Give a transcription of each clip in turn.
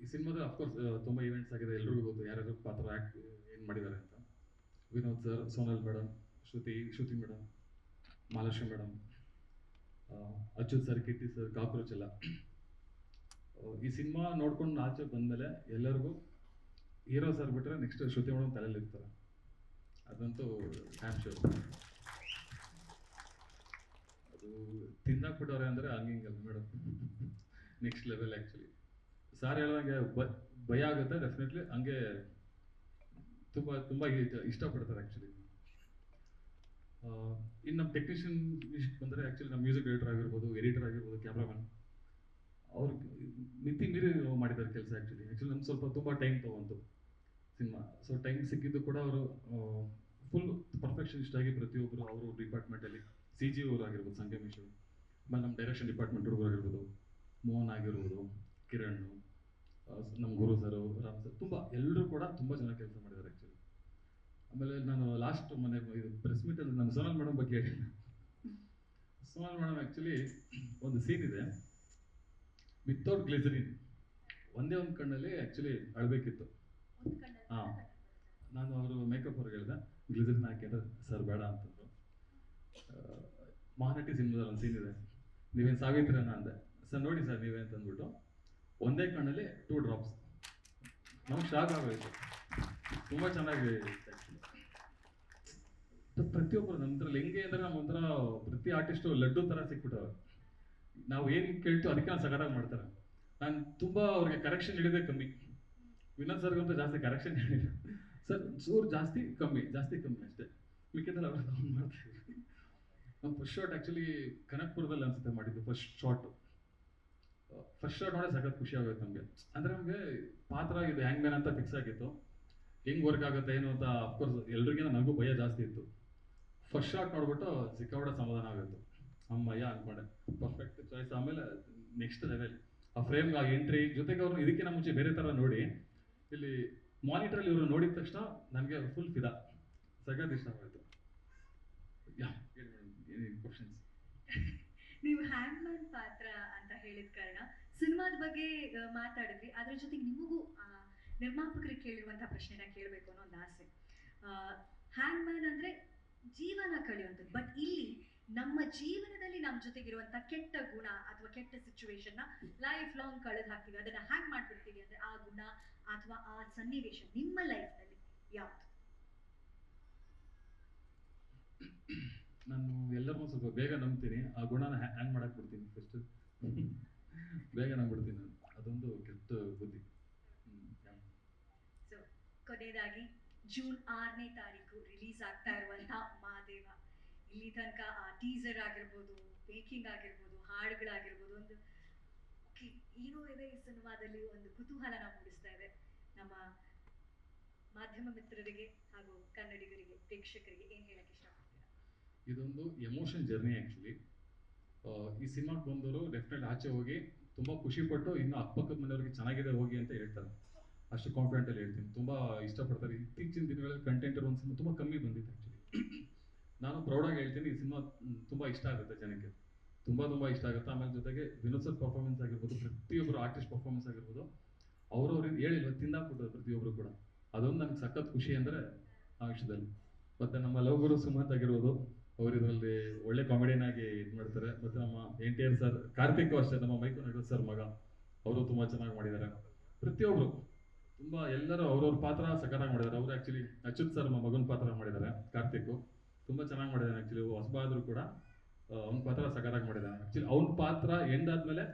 ಈ ಸಿನಿಮಾದ ಅಫ್ಕೋರ್ಸ್ ತುಂಬ ಇವೆಂಟ್ಸ್ ಆಗಿದೆ ಎಲ್ಲರಿಗೂ ಗೊತ್ತು. ಯಾರ್ಯಾರು ಪಾತ್ರ ಆ್ಯಕ್ಟ್ ಏನು ಮಾಡಿದ್ದಾರೆ ಅಂತ. Vinod sir Sonal madam Shruti Shruti madam Mahalakshmi madam Achyut sir Keerthi sir cockroach ಎಲ್ಲ. ಈ ಸಿನಿಮಾ ನೋಡ್ಕೊಂಡು ಆಚೆ ಬಂದಮೇಲೆ ಎಲ್ಲರಿಗೂ ಹೀರೋ ಸರ್ ಬಿಟ್ಟರೆ ನೆಕ್ಸ್ಟ್ ಶ್ರುತಿ ಮೇಡಮ್ ತಲೆಯಲ್ಲಿ ಇರ್ತಾರೆ. ಅದಂತೂ ಆ್ಯಮ್ ಶೋರ್ ಅದು ತಿಂದಾಕ್ಬಿಟ್ಟವ್ರೆ ಅಂದರೆ ಹಂಗಿಂಗಲ್ಲ madam next level actually sir ಹೇಳಿದಂಗೆ ಭಯ ಆಗುತ್ತೆ ಡೆಫಿನೆಟ್ಲಿ ಹಂಗೆ ತುಂಬ ತುಂಬ ಇಷ್ಟಪಡ್ತಾರೆ ಆ್ಯಕ್ಚುಲಿ ಇನ್ನು ನಮ್ಮ ಟೆಕ್ನಿಷಿಯನ್ ವಿಷಯಕ್ಕೆ ಬಂದರೆ ಆ್ಯಕ್ಚುಲಿ ನಮ್ಮ ಮ್ಯೂಸಿಕ್ ಡೈರೆಕ್ಟರ್ ಆಗಿರ್ಬೋದು ಎಡಿಟರ್ ಆಗಿರ್ಬೋದು ಕ್ಯಾಮ್ರಾಮನ್ ಅವ್ರು ಮಿತಿ ಮೀರಿ ಮಾಡಿದ್ದಾರೆ ಕೆಲಸ ಆ್ಯಕ್ಚುಲಿ ಆ್ಯಕ್ಚುಲಿ ನಮ್ಗೆ ಸ್ವಲ್ಪ ತುಂಬ ಟೈಮ್ ತೊಗೊಂತು ಸಿನಿಮಾ. ಸೊ ಟೈಮ್ ಸಿಕ್ಕಿದ್ದು ಕೂಡ ಅವರು ಫುಲ್ ಪರ್ಫೆಕ್ಷನಿಸ್ಟ್ ಆಗಿ ಪ್ರತಿಯೊಬ್ಬರು ಅವರು ಡಿಪಾರ್ಟ್ಮೆಂಟಲ್ಲಿ ಸಿ ಜಿ ಅವರು ಆಗಿರ್ಬೋದು, ಸಂಗಮೇಶ್ ಆಮೇಲೆ ನಮ್ಮ ಡೈರೆಕ್ಷನ್ ಡಿಪಾರ್ಟ್ಮೆಂಟ್ ಹುಡುಗರು ಆಗಿರ್ಬೋದು, ಮೋಹನ್ ಆಗಿರ್ಬೋದು, ಕಿರಣ್. ನಮ್ಮ ಗುರು ಸರ್ ರಾಮ್ ಸರ್ ತುಂಬ ಎಲ್ಲರೂ ಕೂಡ ತುಂಬ ಚೆನ್ನಾಗಿ ಕೆಲಸ ಮಾಡಿದ್ದಾರೆ ಆ್ಯಕ್ಚುಲಿ ಆಮೇಲೆ ನಾನು ಲಾಸ್ಟ್ ಮನೆ ಇದು ಪ್ರೆಸ್ ಮೀಟಲ್ಲಿ ನಮ್ಮ ಸೋನಲ್ ಮೇಡಮ್ ಬಗ್ಗೆ ಸೋನಲ್ ಮೇಡಮ್ ಆ್ಯಕ್ಚುಲಿ ಒಂದು ಸೀನ್ ಇದೆ. ವಿತೌಟ್ ಗ್ಲಿಸರಿನ್ ಒಂದೇ ಒಂದು ಕಣ್ಣಲ್ಲಿ ಆ್ಯಕ್ಚುಲಿ ಅಳಬೇಕಿತ್ತು. ಹಾಂ. ನಾನು ಅವರು ಮೇಕಪ್ ಅವ್ರಿಗೆ ಹೇಳಿದೆ ಗ್ಲಿಸರಿನ್ ಹಾಕಿದ್ರೆ ಸರ್ ಬೇಡ ಅಂತಂದ್ರು. ಮಹಾನಟಿ ಸಿನಿಮಾದಲ್ಲಿ ಒಂದು ಸೀನ್ ಇದೆ. ನೀವೇನು ಸಾವಿತ್ರನ ಅಂದೆ. ಸರ್ ನೋಡಿ ಸರ್ ನೀವೇ ಅಂತ ಅಂದ್ಬಿಟ್ಟು ಒಂದೇ ಕಣ್ಣಲ್ಲಿ ಟೂ ಡ್ರಾಪ್ಸ್ ನಮ್ಗೆ ಶಾಕ್ ಆಗೋಯ್ತು. ತುಂಬ ಚೆನ್ನಾಗಿ ಪ್ರತಿಯೊಬ್ಬರು ನಮ್ದ್ರಲ್ಲಿ ಹೆಂಗೆ ಅಂದ್ರೆ ನಮ್ಮ ಪ್ರತಿ ಆರ್ಟಿಸ್ಟು ಲಡ್ಡು ಥರ ಸಿಕ್ಬಿಟ್ಟವ್ರೆ. ನಾವು ಏನು ಕೇಳ್ತೀವಿ ಅದಕ್ಕೆ ನಾನು ಸಗಟಾಗಿ ಮಾಡ್ತಾರೆ. ನಾನು ತುಂಬ ಅವ್ರಿಗೆ ಕರೆಕ್ಷನ್ ಹಿಡಿದೆ ಕಮ್ಮಿ. ವಿನೋದ್ ಸರ್ಗಂತೂ ಜಾಸ್ತಿ ಕರೆಕ್ಷನ್ ಹೇಳಿದೆ ಸರ್ ಚೂರು ಜಾಸ್ತಿ ಕಮ್ಮಿ ಜಾಸ್ತಿ ಕಮ್ಮಿ ಅಷ್ಟೇ. ಮಿಕ್ಕಿದ್ರೆ ಅವ್ರು ಮಾಡ್ತೀವಿ ನಮ್ಮ ಫಸ್ಟ್ ಶಾರ್ಟ್ ಆ್ಯಕ್ಚುಲಿ ಕನಕ್ಪುರದಲ್ಲಿ ಅನ್ಸುತ್ತೆ ಮಾಡಿದ್ದು ಫಸ್ಟ್ ಶಾಟ್ ಫಸ್ಟ್ ಶಾಟ್ ನೋಡೇ ಸಖತ್ ಖುಷಿ ಆಗುತ್ತೆ ನಮಗೆ. ಅಂದರೆ ನಮಗೆ ಪಾತ್ರ ಆಗಿದೆ ಹ್ಯಾಂಗ್ ಮ್ಯಾನ್ ಅಂತ ಫಿಕ್ಸ್ ಆಗಿತ್ತು. ಹೆಂಗ್ ವರ್ಕ್ ಆಗುತ್ತೆ, ಏನು ಅಂತ ಅಫ್ಕೋರ್ಸ್ ಎಲ್ರಿಗಿಂತ ನನಗೂ ಭಯ ಜಾಸ್ತಿ ಇತ್ತು. ಫಸ್ಟ್ ಶಾಟ್ ನೋಡ್ಬಿಟ್ಟು ಸಿಕ್ಕಾಪಟ್ಟೆ ಸಮಾಧಾನ ಆಗೋಯ್ತು ಅಮ್ಮಯ್ಯ ಅನ್ಕೊಂಡೆ ಪರ್ಫೆಕ್ಟ್ ಚಾಯ್ಸ್ ಆಮೇಲೆ ನೆಕ್ಸ್ಟ್ ಲೆವೆಲ್ ಆ ಫ್ರೇಮ್ ಆ ಎಂಟ್ರಿ ಜೊತೆಗೆ ಅವ್ರು ಇದಕ್ಕಿಂತ ಮುಂಚೆ ಬೇರೆ ಥರ ನೋಡಿ, ಇಲ್ಲಿ ಮಾನಿಟ್ರಲ್ಲಿ ಇವರು ನೋಡಿದ ತಕ್ಷಣ ನನಗೆ ಫುಲ್ ಫಿದಾ. ಸಖತ್ ಇಷ್ಟ ಆಗೋಯ್ತು. ಯಾ ಹ್ಯಾಂಡ್ ನೀವು ಹ್ಯಾಂಡ್ಮ್ಯಾನ್ ಪಾತ್ರ ಅಂತ ಹೇಳಿದ ಕಾರಣ ಸಿನಿಮಾದ ಬಗ್ಗೆ ಮಾತಾಡಿದ್ವಿ. ಅದರ ಜೊತೆಗೆ ನಿಮಗೂ ನಿರ್ಮಾಪಕರಿಗೆ ಕೇಳಿರುವಂತಹ ಪ್ರಶ್ನೆನ ಕೇಳಬೇಕು ಅನ್ನೋ ಒಂದು ಆಸೆ. ಹ್ಯಾಂಗ್ ಮ್ಯಾನ್ ಅಂದ್ರೆ ಜೀವನ ಕಳೆಯುವಂಥದ್ದು ಬಟ್ ಇಲ್ಲಿ ನಮ್ಮ ಜೀವನದಲ್ಲಿ ನಮ್ಮ ಜೊತೆಗಿರುವಂತಹ ಕೆಟ್ಟ ಗುಣ ಅಥವಾ ಕೆಟ್ಟ ಸಿಚುವೇಶನ್ನ ಲೈಫ್ ಲಾಂಗ್ ಕಳೆದು ಹಾಕ್ತೀವಿ. ಅದನ್ನ ಹ್ಯಾಂಗ್ ಮಾಡ್ಬಿಡ್ತೀವಿ ಅಂದ್ರೆ ಆ ಗುಣ ಅಥವಾ ಆ ಸನ್ನಿವೇಶ ನಿಮ್ಮ ಲೈಫ್ನಲ್ಲಿ ಯಾವುದು? ನಾನು ಎಲ್ಲರನ್ನೂ ಸ್ವಲ್ಪ ಬೇಗ ನಂಬ್ತೀನಿ. ಆ ಗುಣನ ಹ್ಯಾಂಗ್ ಮಾಡಕ್ ಬಿಡ್ತೀನಿ ಫಸ್ಟ್ ಬೇಗ ನಂಬಿಡ್ತೀನಿ ನಾನು. ಅದೊಂದು ಕೆಟ್ಟ ಬುದ್ಧಿ. ಸೊ ಕೊನೆಯದಾಗಿ ಜೂನ್ ಆರನೇ ತಾರೀಕು ರಿಲೀಸ್ ಆಗ್ತಾ ಇರುವಂತಹ ಮಹಾದೇವ. ಇಲ್ಲಿ ತನಕ ಆ ಟೀಸರ್ ಆಗಿರ್ಬೋದು ಬೇಕಿಂಗ್ ಆಗಿರ್ಬೋದು ಹಾಡುಗಳಾಗಿರ್ಬೋದು ಒಂದು ಏನೋ ಇದೆ ಈ ಸಿನಿಮಾದಲ್ಲಿ ಒಂದು ಕುತೂಹಲನ ಮೂಡಿಸ್ತಾ ಇದೆ. ನಮ್ಮ ಮಾಧ್ಯಮ ಮಿತ್ರರಿಗೆ ಹಾಗೂ ಕನ್ನಡಿಗರಿಗೆ ಪ್ರೇಕ್ಷಕರಿಗೆ ಏನ್ ಹೇಳಕ್ ಇಷ್ಟಪಡ್ತೀರಾ? ಇದೊಂದು ಎಮೋಷನ್ ಜರ್ನಿ ಆ್ಯಕ್ಚುಲಿ ಈ ಸಿನಿಮಾಗೆ ಬಂದವರು ಡೆಫಿನೆಟ್ ಆಚೆ ಹೋಗಿ ತುಂಬ ಖುಷಿಪಟ್ಟು ಇನ್ನು ಅಕ್ಕಪಕ್ಕದ ಮನೆಯವ್ರಿಗೆ ಚೆನ್ನಾಗಿದೆ ಹೋಗಿ ಅಂತ ಹೇಳ್ತಾರೆ. ಅಷ್ಟು ಕಾನ್ಫಿಡೆಂಟಲ್ಲಿ ಹೇಳ್ತೀನಿ ತುಂಬ ಇಷ್ಟಪಡ್ತಾರೆ. ಇತ್ತೀಚಿನ ದಿನಗಳಲ್ಲಿ ಕಂಟೆಂಟ್ ಒಂದು ಸಿನಿಮಾ ತುಂಬ ಕಮ್ಮಿ ಬಂದಿತ್ತು ಆ್ಯಕ್ಚುಲಿ ನಾನು ಪ್ರೌಡಾಗಿ ಹೇಳ್ತೀನಿ, ಈ ಸಿನಿಮಾ ತುಂಬ ಇಷ್ಟ ಆಗುತ್ತೆ ಜನಕ್ಕೆ. ತುಂಬ ತುಂಬ ಇಷ್ಟ ಆಗುತ್ತೆ. ಆಮೇಲೆ ಜೊತೆಗೆ ವಿನೋದ್ ಸರ್ ಪರ್ಫಾರ್ಮೆನ್ಸ್ ಆಗಿರ್ಬೋದು, ಪ್ರತಿಯೊಬ್ಬರು ಆರ್ಟಿಸ್ಟ್ ಪರ್ಫಾರ್ಮೆನ್ಸ್ ಆಗಿರ್ಬೋದು ಅವ್ರವ್ರಿಗೆ ಹೇಳಿಲ್ಲ ತಿಂದಾಕ್ಬಿಟ್ಟರು ಪ್ರತಿಯೊಬ್ಬರು ಕೂಡ. ಅದೊಂದು ನನಗೆ ಸಖತ್ ಖುಷಿ ಅಂದರೆ ಆ ವಿಷಯದಲ್ಲಿ. ಮತ್ತೆ ನಮ್ಮ ಲವ್ ಗುರು ಸುಮಂತ್ ಆಗಿರ್ಬೋದು ಅವ್ರು ಇದರಲ್ಲಿ ಒಳ್ಳೆ ಕಾಮಿಡಿಯನ್ ಆಗಿ ಇದು ಮಾಡ್ತಾರೆ. ಮತ್ತೆ ನಮ್ಮ N T R sir Karthik ಅಷ್ಟೇ ನಮ್ಮ ಮೈಕು ನಗರ ಸರ್ ಮಗ. ಅವರು ತುಂಬಾ ಚೆನ್ನಾಗಿ ಮಾಡಿದ್ದಾರೆ. ಪ್ರತಿಯೊಬ್ಬರು ತುಂಬಾ ಎಲ್ಲರೂ ಅವ್ರವ್ರ ಪಾತ್ರ ಸಖತ್ತಾಗಿ ಮಾಡಿದ್ದಾರೆ. ಅವರು ಆ್ಯಕ್ಚುಲಿ ಅಚ್ಯುತ್ ಸರ್ ನಮ್ಮ ಮಗನ ಪಾತ್ರ ಮಾಡಿದ್ದಾರೆ, ಕಾರ್ತಿಕ್. ತುಂಬಾ ಚೆನ್ನಾಗಿ ಮಾಡಿದ್ದಾನೆ ಆ್ಯಕ್ಚುಲಿ ಹೊಸಬ ಕೂಡ ಅವ್ನ ಪಾತ್ರ ಸಖತ್ತಾಗಿ ಮಾಡಿದ್ದಾನೆ. ಆ್ಯಕ್ಚುಲಿ ಅವ್ನ ಪಾತ್ರ ಎಂಡ್ ಆದ್ಮೇಲೆ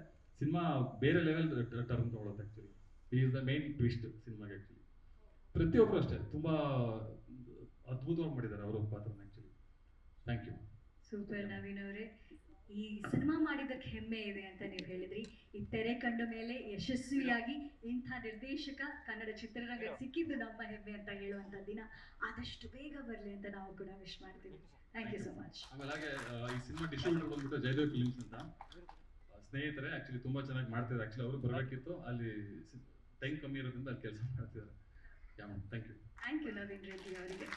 ಸಿನಿಮಾ ಬೇರೆ ಲೆವೆಲ್ ಟರ್ನ್ ತಗೊಳುತ್ತೆ actually is the main twist ಸಿನಿಮಾಗೆ ಆ್ಯಕ್ಚುಲಿ ಪ್ರತಿಯೊಬ್ಬರು ಅಷ್ಟೇ. ತುಂಬಾ ಅದ್ಭುತವಾಗಿ ಮಾಡಿದ್ದಾರೆ ಅವ್ರ ಪಾತ್ರನ ಥ್ಯಾಂಕ್ ಯು ಸೂಪರ್ ನವೀನ್ ಅವರೇ ಈ ಸಿನಿಮಾ ಮಾಡಿದ್ದಕ್ಕೆ ಹೆಮ್ಮೆ ಇದೆ ಅಂತ ನೀವು ಹೇಳಿದ್ರಿ. ಈ ತೆರೆ ಕಂಡ ಮೇಲೆ ಯಶಸ್ವಿಯಾಗಿ ಇಂಥ ನಿರ್ದೇಶಕ ಕನ್ನಡ ಚಿತ್ರರಂಗ ಸಿಕ್ಕಿದ್ದು ನಮ್ಮ ಹೆಮ್ಮೆ ಅಂತ ಹೇಳುವಂತ ದಿನ. ಆದಷ್ಟು ಬೇಗ ಬರಲಿ ಅಂತ ನಾವು ಕೂಡ ವಿಶ್ ಮಾಡ್ತೀವಿ. ಥ್ಯಾಂಕ್ ಯು ಸೊ ಮಚ್ ಆಮೇಲೆ ಈ ಸಿನಿಮಾ ಡಿಸ್ಟ್ರಿಬ್ಯೂಟರ್ ಬಂದ್ಬಿಟ್ಟು ಜಯದೇವ್ ಫಿಲ್ಮ್ಸ್ ಅಂತ. ಸ್ನೇಹಿತರೆ ಆಕ್ಚುಲಿ ತುಂಬಾ ಚೆನ್ನಾಗಿ ಮಾಡ್ತಿದ್ದಾರೆ. ಆಕ್ಚುಲಿ ಅವರು ಬರಬೇಕಿತ್ತು ಅಲ್ಲಿ ಟೈಮ್ ಕಮ್ಮಿ ಇರೋದ್ರಿಂದ ಅಲ್ಲಿ ಕೆಲಸ ಮಾಡ್ತಿದ್ದಾರೆ. Thank you thank you Naveen Reddy ಅವರಿಗೆ.